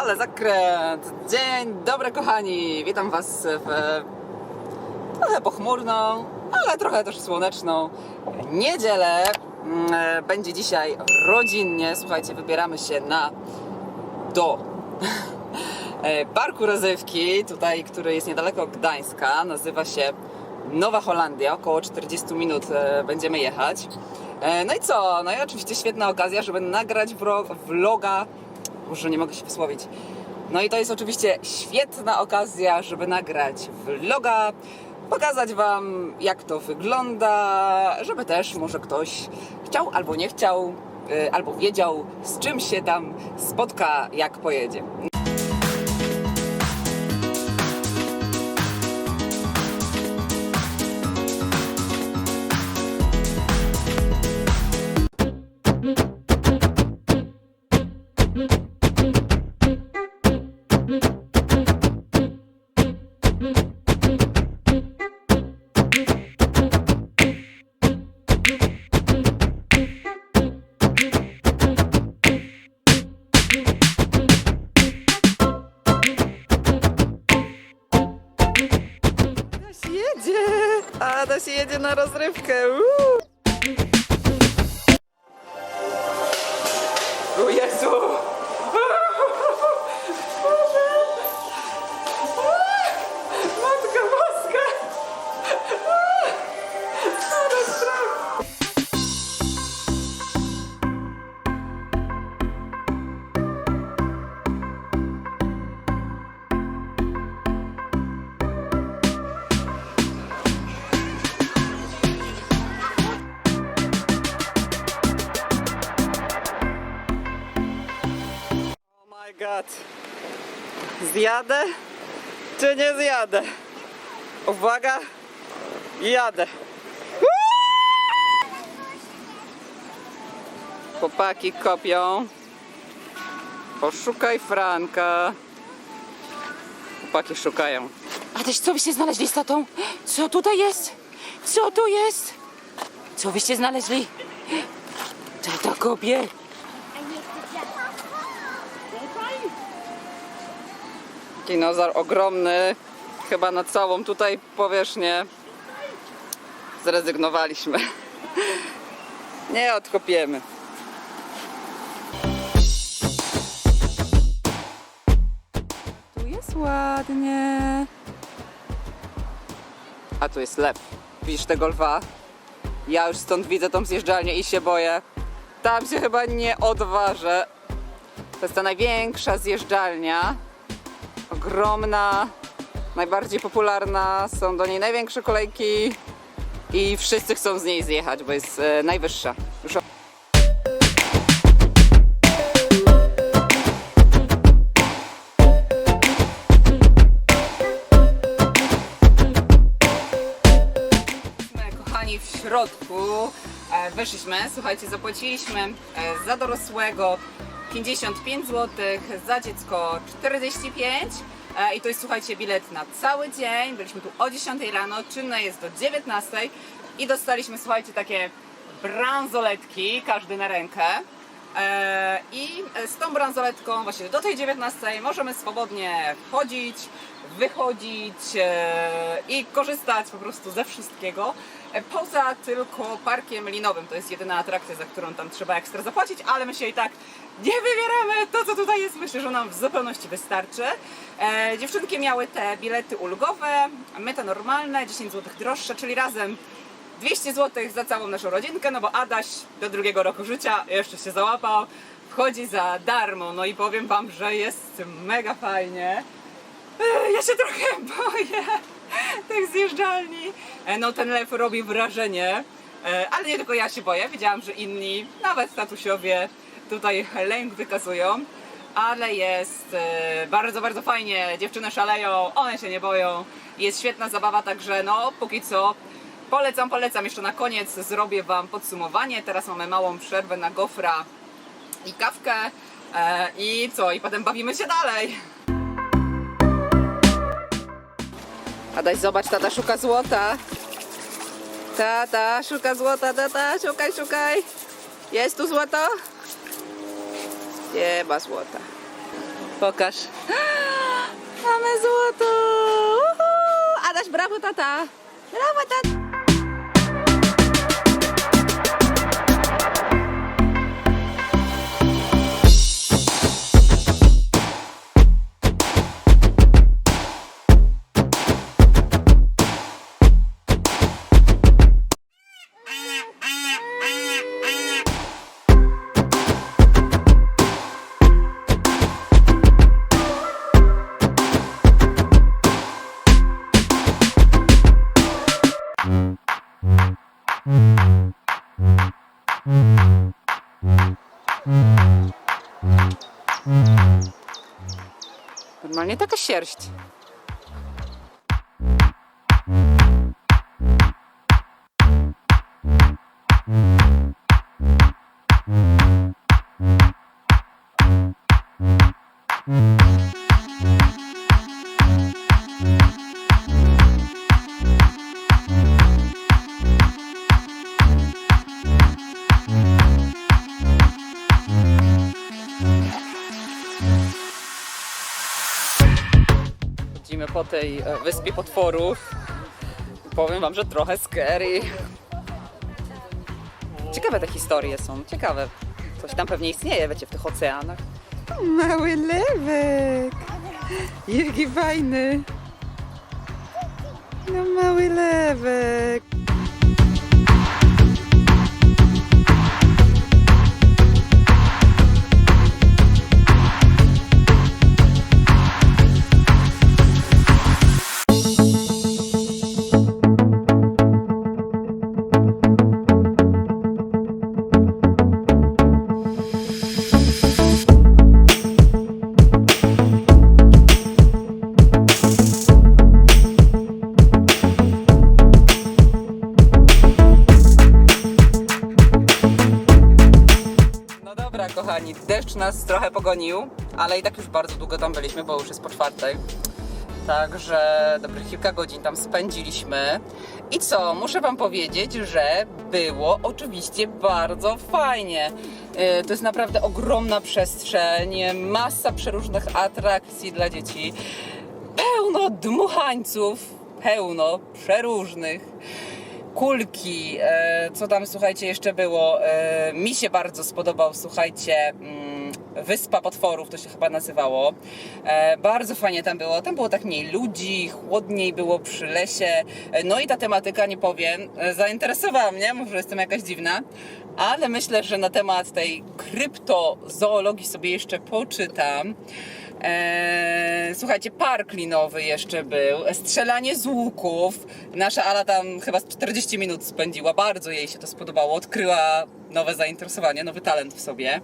Ale zakręt! Dzień dobry kochani! Witam Was w e, trochę pochmurną, ale trochę też słoneczną niedzielę. Mm, e, Będzie dzisiaj rodzinnie. Słuchajcie, wybieramy się na do e, parku rozrywki, tutaj, który jest niedaleko Gdańska. Nazywa się Nowa Holandia. Około 40 minut będziemy jechać. No i co? No i oczywiście świetna okazja, żeby nagrać vloga. Może nie mogę się wysłowić. No i to jest oczywiście świetna okazja, żeby nagrać vloga, pokazać Wam, jak to wygląda, żeby też może ktoś chciał albo nie chciał, y, albo wiedział, z czym się tam spotka, jak pojedzie. Na rozrywkę! God. Zjadę czy nie zjadę? Uwaga, jadę. Chłopaki kopią. Poszukaj Franka. Chłopaki szukają. A też co byście znaleźli z tatą? Co tutaj jest? Co tu jest? Co byście znaleźli? Tata kopie. Dinozaur ogromny, chyba na całą tutaj powierzchnię. Zrezygnowaliśmy. Nie odkopiemy. Tu jest ładnie. A tu jest lew. Widzisz tego lwa? Ja już stąd widzę tą zjeżdżalnię i się boję. Tam się chyba nie odważę. To jest ta największa zjeżdżalnia ogromna, najbardziej popularna, są do niej największe kolejki i wszyscy chcą z niej zjechać, bo jest e, najwyższa. Już w środku e, weszliśmy, słuchajcie, zapłaciliśmy e, za dorosłego 55 zł, za dziecko 45 e, i to jest, słuchajcie, bilet na cały dzień. Byliśmy tu o 10 rano, czynne jest do 19 i dostaliśmy, słuchajcie, takie bransoletki, każdy na rękę. E, I z tą bransoletką właśnie do tej 19 możemy swobodnie wchodzić, wychodzić e, i korzystać po prostu ze wszystkiego. E, Poza tylko parkiem linowym, to jest jedyna atrakcja, za którą tam trzeba ekstra zapłacić, ale my się i tak nie wybieramy. To, co tutaj jest, myślę, że nam w zupełności wystarczy. E, dziewczynki miały te bilety ulgowe, my te normalne, 10 zł droższe, czyli razem 200 zł za całą naszą rodzinkę, no bo Adaś do drugiego roku życia jeszcze się załapał, wchodzi za darmo, no i powiem wam, że jest mega fajnie. E, Ja się trochę boję tych zjeżdżalni. E, No ten lew robi wrażenie, E, ale nie tylko ja się boję, wiedziałam, że inni, nawet tatusiowie tutaj lęk wykazują. Ale jest e, bardzo, bardzo fajnie. Dziewczyny szaleją, one się nie boją. Jest świetna zabawa, także no póki co Polecam, polecam. Jeszcze na koniec zrobię Wam podsumowanie. Teraz mamy małą przerwę na gofra i kawkę. I co? I potem bawimy się dalej. Adaś, zobacz, tata szuka złota. Tata szuka złota, tata, szukaj, szukaj. Jest tu złoto? Nie ma złota. Pokaż. Mamy złoto! Uhu! Adaś, brawo tata! Brawo tata! Normalnie taka sierść. Po tej e, wyspie potworów. Powiem wam, że trochę scary. Ciekawe te historie są, ciekawe. Coś tam pewnie istnieje, wiecie, w tych oceanach. Mały lewek! Jaki fajny! No mały lewek! Kochani, deszcz nas trochę pogonił, ale i tak już bardzo długo tam byliśmy, bo już jest po czwartej. Także dobrych kilka godzin tam spędziliśmy. I co, muszę Wam powiedzieć, że było oczywiście bardzo fajnie. Yy, To jest naprawdę ogromna przestrzeń, masa przeróżnych atrakcji dla dzieci, pełno dmuchańców, pełno przeróżnych kulki, e, co tam słuchajcie jeszcze było, e, mi się bardzo spodobał, słuchajcie, mm, Wyspa Potworów to się chyba nazywało, e, bardzo fajnie tam było, tam było tak mniej ludzi, chłodniej było przy lesie, no i ta tematyka, nie powiem, zainteresowała mnie, może jestem jakaś dziwna, ale myślę, że na temat tej kryptozoologii sobie jeszcze poczytam. Eee, słuchajcie, park linowy jeszcze był, strzelanie z łuków. Nasza Ala tam chyba z 40 minut spędziła, bardzo jej się to spodobało, odkryła nowe zainteresowanie, nowy talent w sobie.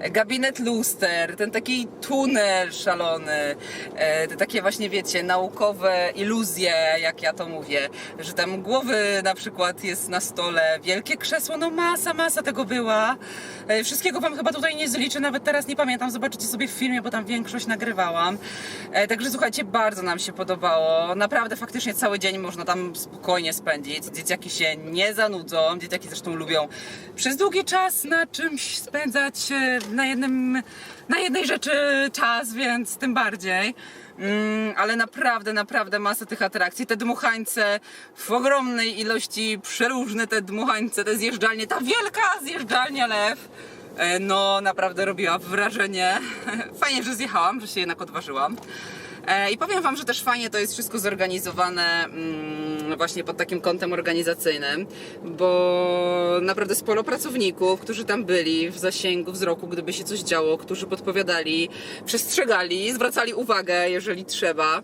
Gabinet luster, ten taki tunel szalony, e, te takie właśnie wiecie, naukowe iluzje, jak ja to mówię, że tam głowy na przykład jest na stole, wielkie krzesło, no masa, masa tego była. E, Wszystkiego wam chyba tutaj nie zliczę, nawet teraz nie pamiętam, zobaczycie sobie w filmie, bo tam większość nagrywałam. E, Także słuchajcie, bardzo nam się podobało. Naprawdę faktycznie cały dzień można tam spokojnie spędzić. Dzieciaki się nie zanudzą, dzieciaki zresztą lubią przez długi czas na czymś spędzać na jednym, na jednej rzeczy czas, więc tym bardziej. Mm, ale naprawdę, naprawdę masa tych atrakcji. Te dmuchańce w ogromnej ilości, przeróżne te dmuchańce, te zjeżdżalnie, ta wielka zjeżdżalnia lew. E, No, naprawdę robiła wrażenie. Fajnie, że zjechałam, że się jednak odważyłam. E, I powiem Wam, że też fajnie to jest wszystko zorganizowane mm, właśnie pod takim kątem organizacyjnym, bo naprawdę sporo pracowników, którzy tam byli w zasięgu wzroku, gdyby się coś działo, którzy podpowiadali, przestrzegali, zwracali uwagę, jeżeli trzeba.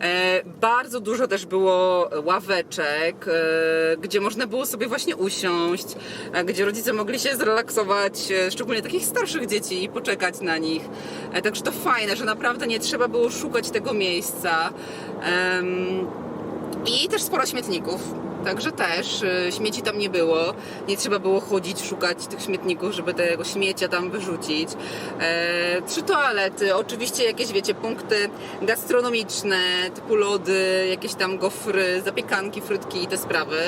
E, Bardzo dużo też było ławeczek, e, gdzie można było sobie właśnie usiąść, e, gdzie rodzice mogli się zrelaksować, szczególnie takich starszych dzieci i poczekać na nich. Także to fajne, że naprawdę nie trzeba było szukać tego miejsca. I też sporo śmietników. Także też y, śmieci tam nie było. Nie trzeba było chodzić, szukać tych śmietników, żeby tego śmiecia tam wyrzucić. E, trzy toalety, oczywiście jakieś, wiecie, punkty gastronomiczne, typu lody, jakieś tam gofry, zapiekanki, frytki i te sprawy.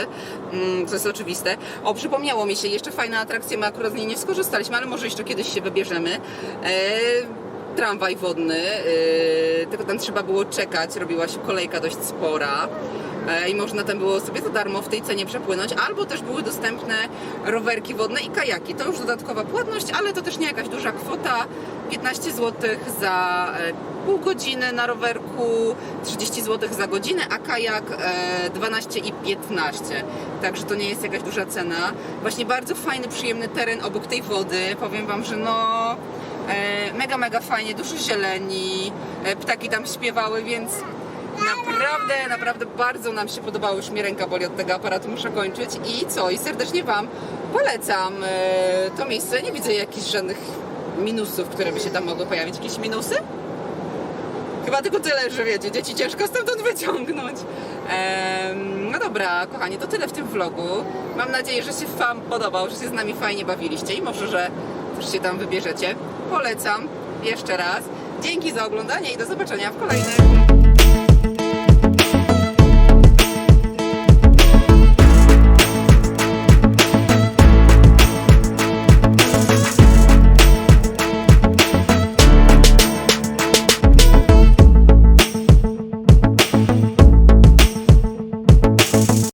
Mm, to jest oczywiste. O, przypomniało mi się, jeszcze fajna atrakcja, my akurat z niej nie skorzystaliśmy, ale może jeszcze kiedyś się wybierzemy. E, tramwaj wodny, yy, tylko tam trzeba było czekać, robiła się kolejka dość spora. E, I można tam było sobie za darmo w tej cenie przepłynąć, albo też były dostępne rowerki wodne i kajaki. To już dodatkowa płatność, ale to też nie jakaś duża kwota. 15 zł za e, pół godziny na rowerku, 30 zł za godzinę, a kajak e, 12 i 15. Także to nie jest jakaś duża cena. Właśnie bardzo fajny, przyjemny teren obok tej wody. Powiem Wam, że no e, mega, mega fajnie, dużo zieleni, e, ptaki tam śpiewały, więc Naprawdę, naprawdę bardzo nam się podobało. Już mi ręka boli od tego aparatu, muszę kończyć. I co? I serdecznie Wam polecam e, to miejsce. Nie widzę jakichś żadnych minusów, które by się tam mogły pojawić. Jakieś minusy? Chyba tylko tyle, że wiecie, dzieci ciężko stamtąd wyciągnąć. No dobra, kochani, to tyle w tym vlogu. Mam nadzieję, że się Wam podobał, że się z nami fajnie bawiliście i może, że też się tam wybierzecie polecam jeszcze raz. Dzięki za oglądanie i do zobaczenia w kolejnych.